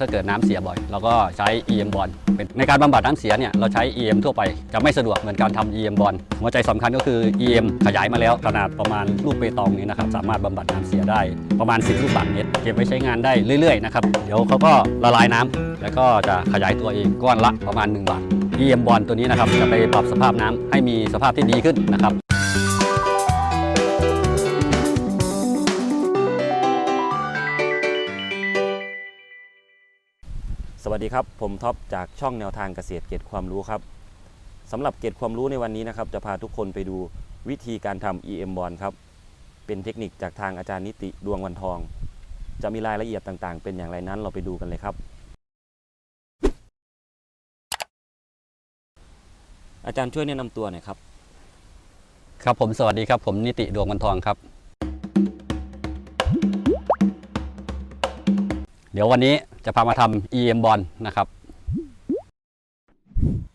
ถ้าเกิดน้ำเสียบ่อย เราก็ใช้ EM บอลในการบำบัดน้ำเสียเนี่ยเราใช้ EM ทั่วไปจะไม่สะดวกเหมือนการทำ EM บอลหัวใจสำคัญก็คือ EM ขยายมาแล้วขนาดประมาณลูกเปตองนี้นะครับสามารถบำบัดน้ำเสียได้ประมาณ 10 ลูกบาศก์เมตรเก็บไว้ใช้งานได้เรื่อยๆนะครับเดี๋ยวเขาก็ละลายน้ำแล้วก็จะขยายตัวเองก้อนละประมาณ 1 บาท EM บอลตัวนี้นะครับจะไปปรับสภาพน้ำให้มีสภาพที่ดีขึ้นนะครับ วัสดีครับ ผมท็อปจากช่องแนวทางเกษตรเกร็ดความรู้ครับสำหรับเกร็ดความรู้ในวันนี้นะครับ จะพาทุกคนไปดูวิธีการทำ EM บอลครับ เป็นเทคนิคจากทางอาจารย์นิติดวงวันทอง จะมีรายละเอียดต่างๆ เป็นอย่างไรนั้นเราไปดูกันเลยครับ อาจารย์ช่วยแนะนำตัวหน่อยครับ ครับผมสวัสดีครับผมนิติดวงวันทองครับ เดี๋ยววันนี้จะพามาทำ EM บอลนะครับ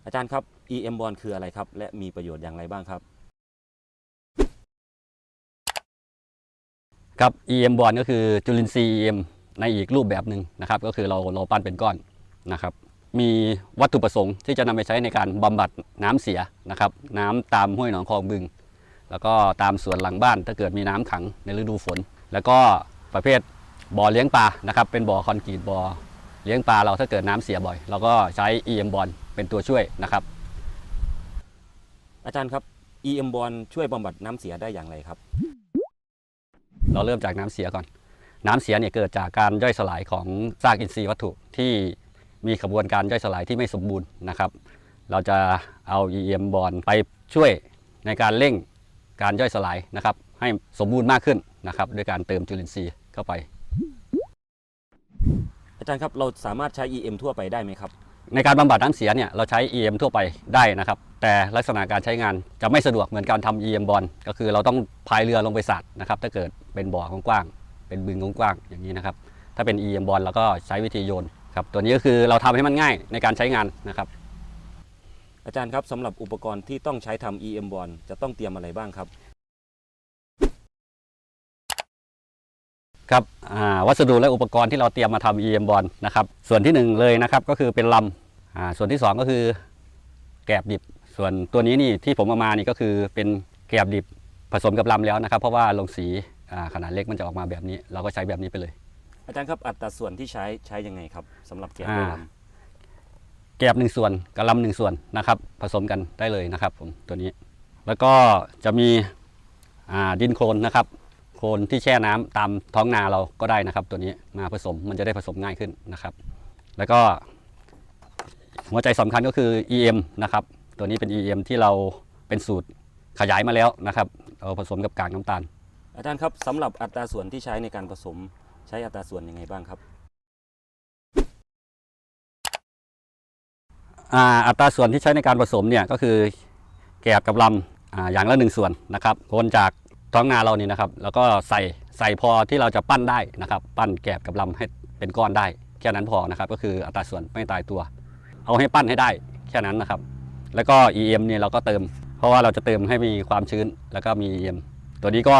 อาจารย์ครับ EM บอลคืออะไรครับ และมีประโยชน์อย่างไรบ้างครับ ครับ EM บอลก็คือจุลินทรีย์ EM ในอีกรูปแบบหนึ่งนะครับ ก็คือเราเราปั้นเป็นก้อนนะครับ มีวัตถุประสงค์ที่จะนำไปใช้ในการบำบัดน้ำเสียนะครับ น้ำตามห้วยหนองคลองบึง แล้วก็ตามสวนหลังบ้านถ้าเกิดมีน้ำขังในฤดูฝน แล้วก็ประเภท บ่อเลี้ยงปลานะครับเป็นบ่อคอนกรีตบ่อเลี้ยงปลาเราถ้าเกิดน้ำเสียบ่อย เราก็ใช้ EM บอลเป็นตัวช่วยนะครับ อาจารย์ครับ EM บอลช่วยบำบัดน้ำเสียได้อย่างไรครับ เราเริ่มจากน้ำเสียก่อน น้ำเสียเนี่ยเกิดจากการย่อยสลายของซากอินทรีย์วัตถุที่มีกระบวนการย่อยสลายที่ไม่สมบูรณ์นะครับ เราจะเอา EM บอลไปช่วยในการเร่งการย่อยสลายนะครับ ให้สมบูรณ์มากขึ้นนะครับ ด้วยการเติมจุลินทรีย์เข้าไปอา จารย์ครับเราสามารถใช้ EM ทั่วไปได้ไหมครับ ในการบำบัดน้ำเสียเนี่ยเราใช้ EM ทั่วไปได้นะครับ แต่ลักษณะการใช้งานจะไม่สะดวกเหมือนการทำ EM บอลก็คือเราต้องพายเรือลงไปสาดนะครับ ถ้าเกิดเป็นบ่อกว้างๆเป็นบึงกว้างๆอย่างนี้นะครับ ถ้าเป็น EM บอลเราก็ใช้วิธีโยนครับ ตัวนี้ก็คือเราทำให้มันง่ายในการใช้งานนะครับ อาจารย์ครับสำหรับอุปกรณ์ที่ต้องใช้ทำ EM บอลจะต้องเตรียมอะไรบ้างครับ ครับอ่าวัสดุและอุปกรณ์ที่เราเตรียมมาทำ EM บอลนะครับส่วนที่หนึ่งเลยนะครับก็คือเป็นลำอ่าส่วนที่สองก็คือแกบดิบ ส่วนตัวนี้นี่ที่ผมเอามานี่ก็คือเป็นแกบดิบผสมกับลำแล้วนะครับ เพราะว่าลงสีอ่าขนาดเล็กมันจะออกมาแบบนี้ เราก็ใช้แบบนี้ไปเลย อาจารย์ครับอัตราส่วนที่ใช้ใช้ยังไงครับสำหรับแกะอ่าด้วยลแกบหนึ่งส่วนกับลำหนึ่งส่วนนะครับ ผสมกันได้เลยนะครับผมตัวนี้ แล้วก็จะมีอ่าดินโคลนนะครับ โคลนที่แช่น้ำตามท้องนาเราก็ได้นะครับ ตัวนี้มาผสมมันจะได้ผสมง่ายขึ้นนะครับ แล้วก็หัวใจสำคัญก็คือ EM นะครับ ตัวนี้เป็น EM ที่เราเป็นสูตรขยายมาแล้วนะครับเอาผสมกับกากน้ำตาลำอาจารย์ครับสำหรับอัตราส่วนที่ใช้ในการผสมใช้อัตราส่วนยังไงบ้างครับอ่าอัตราส่วนที่ใช้ในการผสมเนี่ยก็คือแกบกับลำอ่าอย่างละหนึ่งส่วนนะครับโคนจาก ท้องนาเรานี่นะครับ แล้วก็ใส่ใส่พอที่เราจะปั้นได้นะครับ ปั้นแกบกับลำให้เป็นก้อนได้ แค่นั้นพอนะครับ ก็คืออัตราส่วนไม่ตายตัว เอาให้ปั้นให้ได้แค่นั้นนะครับ แล้วก็ EM เนี่ยเราก็เติม เพราะว่าเราจะเติมให้มีความชื้นแล้วก็มี EM ตัวนี้ก็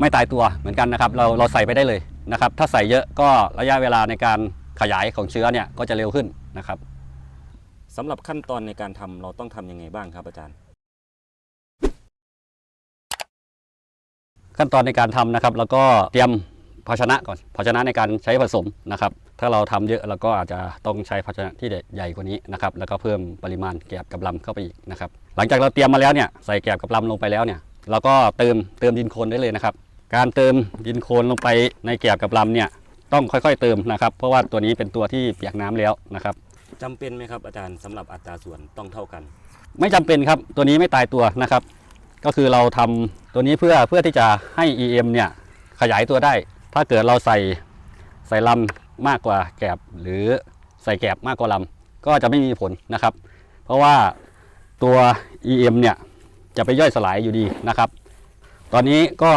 ไม่ตายตัวเหมือนกันนะครับ เราเราใส่ไปได้เลยนะครับ ถ้าใส่เยอะก็ระยะเวลาในการขยายของเชื้อเนี่ยก็จะเร็วขึ้นนะครับสำหรับขั้นตอนในการทำเราต้องทำยังไงบ้างครับอาจารย์ ขั้นตอนในการทำนะครับ แล้วก็เตรียมภาชนะก่อนภาชนะในการใช้ผสมนะครับ ถ้าเราทำเยอะเราก็อาจจะต้องใช้ภาชนะที่ใหญ่กว่านี้นะครับแล้วก็เพิ่มปริมาณแกบกับลำเข้าไปอีกนะครับหลังจากเราเตรียมมาแล้วเนี่ยใส่แกบกับลำลงไปแล้วเนี่ยเราก็เติมเติมดินโคลนได้เลยนะครับ การเติมดินโคลนลงไปในแกบกับลำเนี่ยต้องค่อยๆเติมนะครับ เพราะว่าตัวนี้เป็นตัวที่เปียกน้ำแล้วนะครับจำเป็นไหมครับอาจารย์สำหรับอัตราส่วนต้องเท่ากัน ไม่จำเป็นครับตัวนี้ไม่ตายตัวนะครับ ก็คือเราทำตัวนี้เพื่อเพื่อที่จะให้ EM เนี่ยขยายตัวได้ ถ้าเกิดเราใส่ใส่ลำมากกว่าแกบหรือใส่แกบมากกว่าลำก็จะไม่มีผลนะครับ เพราะว่าตัว EM เนี่ยจะไปย่อยสลายอยู่ดีนะครับ ตอนนี้ก็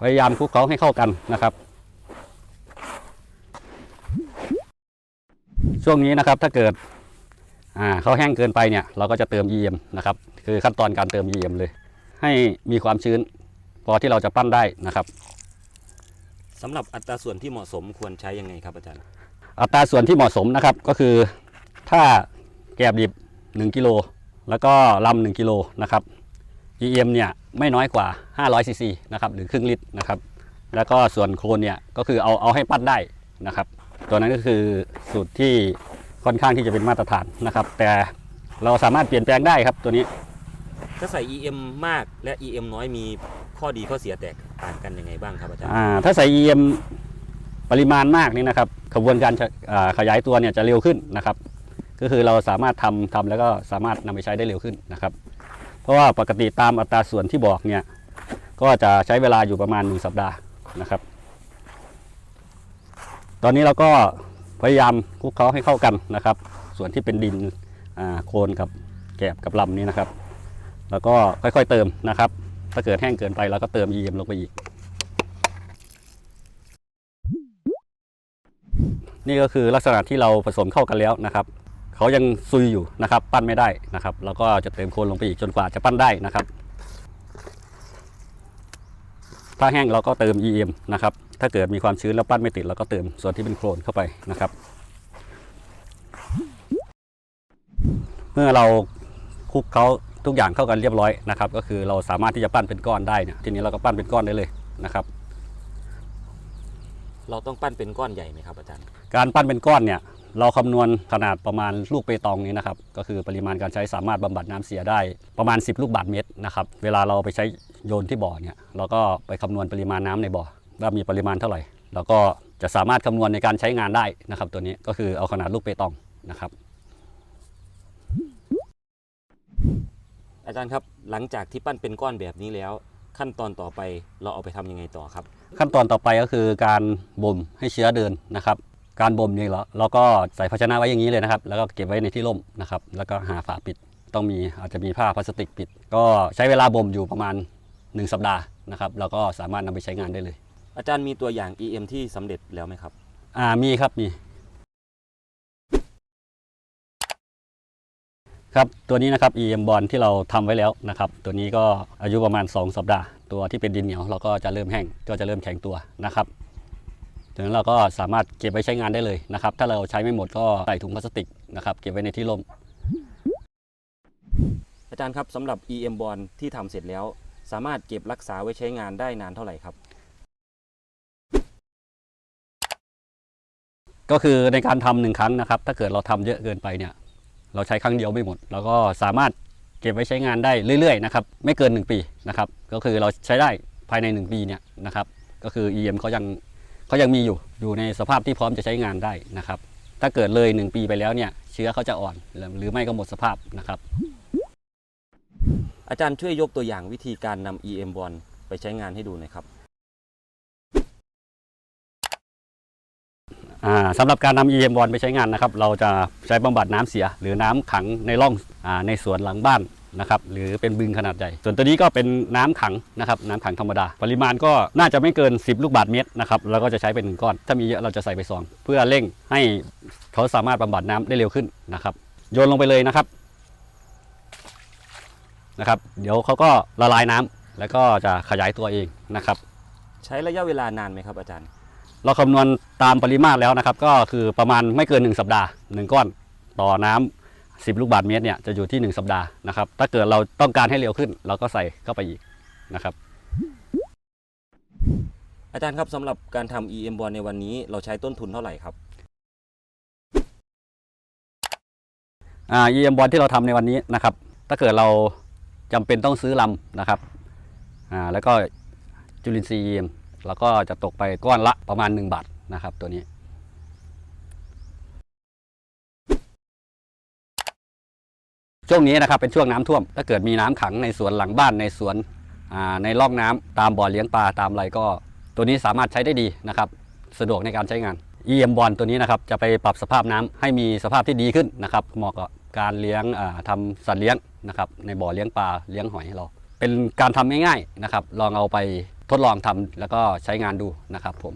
พยายามคลุกเคล้าให้เข้ากันนะครับ ช่วงนี้นะครับถ้าเกิดอ่าเขาแห้งเกินไปเนี่ยเราก็จะเติม EM นะครับคือขั้นตอนการเติม EM เลย ให้มีความชื้น พอที่เราจะปั้นได้นะครับ สำหรับอัตราส่วนที่เหมาะสมควรใช้ยังไงครับอาจารย์ อัตราส่วนที่เหมาะสมนะครับก็คือถ้าแกบดิบ 1กิโลแล้วก็ลำ1กิโลนะครับ EM เนี่ยไม่น้อยกว่า 500ซีซีนะครับหรือครึ่งลิตรนะครับแล้วก็ส่วนโคลนเนี่ยก็คือเอาเอาให้ปั้นได้นะครับ ตัวนั้นก็คือสูตรที่ค่อนข้างที่จะเป็นมาตรฐานนะครับ แต่เราสามารถเปลี่ยนแปลงได้ครับตัวนี้ ถ้าใส่ EM มากและ EM น้อยมีข้อดีข้อเสียแตกต่างกันยังไงบ้างครับอาจารย์อ่าถ้าใส่ EM ปริมาณมากนี่นะครับกระบวนการอ่าขยายตัวเนี่ยจะเร็วขึ้นนะครับ ก็คือเราสามารถทำทำแล้วก็สามารถนำไปใช้ได้เร็วขึ้นนะครับ เพราะว่าปกติตามอัตราส่วนที่บอกเนี่ยก็จะใช้เวลาอยู่ประมาณ 1 สัปดาห์นะครับ ตอนนี้เราก็พยายามคลุกเคล้าให้เข้ากันนะครับ ส่วนที่เป็นดินอ่าโคลนกับแกบกับลำนี้นะครับ แล้วก็ค่อยๆเติมนะครับ ถ้าเกิดแห้งเกินไปเราก็เติม EM ลงไปอีก นี่ก็คือลักษณะที่เราผสมเข้ากันแล้วนะครับเขายังซุยอยู่นะครับ ปั้นไม่ได้นะครับเราก็จะเติมโคลนลงไปอีกจนกว่าจะปั้นได้นะครับ ถ้าแห้งเราก็เติม EM นะครับถ้าเกิดมีความชื้นแล้วปั้นไม่ติดเราก็เติมส่วนที่เป็นโคลนเข้าไปนะครับ เมื่อเราคลุกเขา ทุกอย่างเข้ากันเรียบร้อยนะครับก็คือเราสามารถที่จะปั้นเป็นก้อนได้เนี่ยทีนี้เราก็ปั้นเป็นก้อนได้เลยนะครับ เราต้องปั้นเป็นก้อนใหญ่ไหมครับอาจารย์ การปั้นเป็นก้อนเนี่ยเราคำนวณขนาดประมาณลูกเปตองนี้นะครับก็คือปริมาณการใช้สามารถบำบัดน้ำเสียได้ประมาณ 10 ลูกบาศก์เมตรนะครับเวลาเราไปใช้โยนที่บ่อเนี่ยเราก็ไปคำนวณปริมาณน้ำในบ่อว่ามีปริมาณเท่าไหร่เราก็จะสามารถคำนวณในการใช้งานได้นะครับตัวนี้ก็คือเอาขนาดลูกเปตองนะครับ อาจารย์ครับหลังจากที่ปั้นเป็นก้อนแบบนี้แล้ว ขั้นตอนต่อไปเราเอาไปทำยังไงต่อครับ ขั้นตอนต่อไปก็คือการบ่มให้เชื้อเดินนะครับ การบ่มนี่เราเราก็ใส่ภาชนะไว้อย่างนี้เลยนะครับ แล้วก็เก็บไว้ในที่ร่มนะครับ แล้วก็หาฝาปิดต้องมีอาจจะมีผ้าพลาสติกปิด ก็ใช้เวลาบ่มอยู่ประมาณ 1 สัปดาห์นะครับแล้วก็สามารถนำไปใช้งานได้เลย อาจารย์มีตัวอย่าง EM ที่สำเร็จแล้วไหมครับอ่ามีครับมี ครับตัวนี้นะครับ EM บอลที่เราทำไว้แล้วนะครับ ตัวนี้ก็อายุประมาณ 2 สัปดาห์ ตัวที่เป็นดินเหนียวเราก็จะเริ่มแห้งก็จะเริ่มแข็งตัวนะครับจากนั้นเราก็สามารถเก็บไว้ใช้งานได้เลยนะครับ ถ้าเราใช้ไม่หมดก็ใส่ถุงพลาสติกนะครับเก็บไว้ในที่ร่ม อาจารย์ครับสำหรับ EM บอลที่ทำเสร็จแล้ว สามารถเก็บรักษาไว้ใช้งานได้นานเท่าไหร่ครับ ก็คือในการทำหนึ่งครั้งนะครับ ถ้าเกิดเราทำเยอะเกินไปเนี่ย เราใช้ครั้งเดียวไม่หมดเราก็สามารถเก็บไว้ใช้งานได้เรื่อยๆนะครับไม่เกิน 1 ปีนะครับก็คือเราใช้ได้ภายใน 1 ปีเนี่ยนะครับก็คือ EM เขายังเขายังมีอยู่อยู่ในสภาพที่พร้อมจะใช้งานได้นะครับถ้าเกิดเลย 1 ปีไปแล้วเนี่ยเชื้อเขาจะอ่อนหรือไม่ก็หมดสภาพนะครับอาจารย์ช่วยยกตัวอย่างวิธีการนำ EM บอลไปใช้งานให้ดูหน่อยครับ สำหรับการนำ EM บอลไปใช้งานนะครับ เราจะใช้บำบัดน้ำเสีย หรือน้ำขังในร่องอในสวนหลังบ้านนะครับหรือเป็นบึงขนาดใหญ่ ส่วนตัวนี้ก็เป็นน้ำขังนะครับน้ำขังธรรมดา ปริมาณก็น่าจะไม่เกิน 10 ลูกบาศก์เมตรนะครับเราก็จะใช้เป็นหนึ่งก้อน ถ้ามีเยอะเราจะใส่ไปสอง เพื่อเร่งให้เขาสามารถบำบัดน้ำได้เร็วขึ้นนะครับโยนลงไปเลยนะครับนะครับเดี๋ยวเขาก็ละลายน้ำแล้วก็จะขยายตัวเองนะครับ ใช้ระยะเวลานานไหมครับอาจารย์ เราคำนวณตามปริมาตรแล้วนะครับ ก็คือประมาณไม่เกิน 1 สัปดาห์ 1 ก้อนต่อน้ำ10 ลูกบาศก์เมตรเนี่ยจะอยู่ที่ 1 สัปดาห์นะครับ ถ้าเกิดเราต้องการให้เร็วขึ้น เราก็ใส่เข้าไปอีกนะครับ อาจารย์ครับสำหรับการทำ EM บอลในวันนี้เราใช้ต้นทุนเท่าไหร่ครับอ่า EM บอลที่เราทำในวันนี้นะครับ ถ้าเกิดเราจำเป็นต้องซื้อลำนะครับอ่าแล้วก็จุลินทรีย์ EM แล้วก็จะตกไปก้อนละประมาณ 1 บาทนะครับ ตัวนี้ ช่วงนี้นะครับเป็นช่วงน้ำท่วม ถ้าเกิดมีน้ำขังในสวนหลังบ้านในสวนในร่องน้ำตามบ่อเลี้ยงปลาตามอะไรก็ ตัวนี้สามารถใช้ได้ดีนะครับ สะดวกในการใช้งาน EM บอลตัวนี้นะครับจะไปปรับสภาพน้ำให้มีสภาพที่ดีขึ้นนะครับเหมาะกับการเลี้ยงอ่าทำสัตว์เลี้ยงนะครับในบ่อเลี้ยงปลาเลี้ยงหอยเรา เป็นการทำง่ายๆนะครับลองเอาไป ทดลองทำแล้วก็ใช้งานดูนะครับผม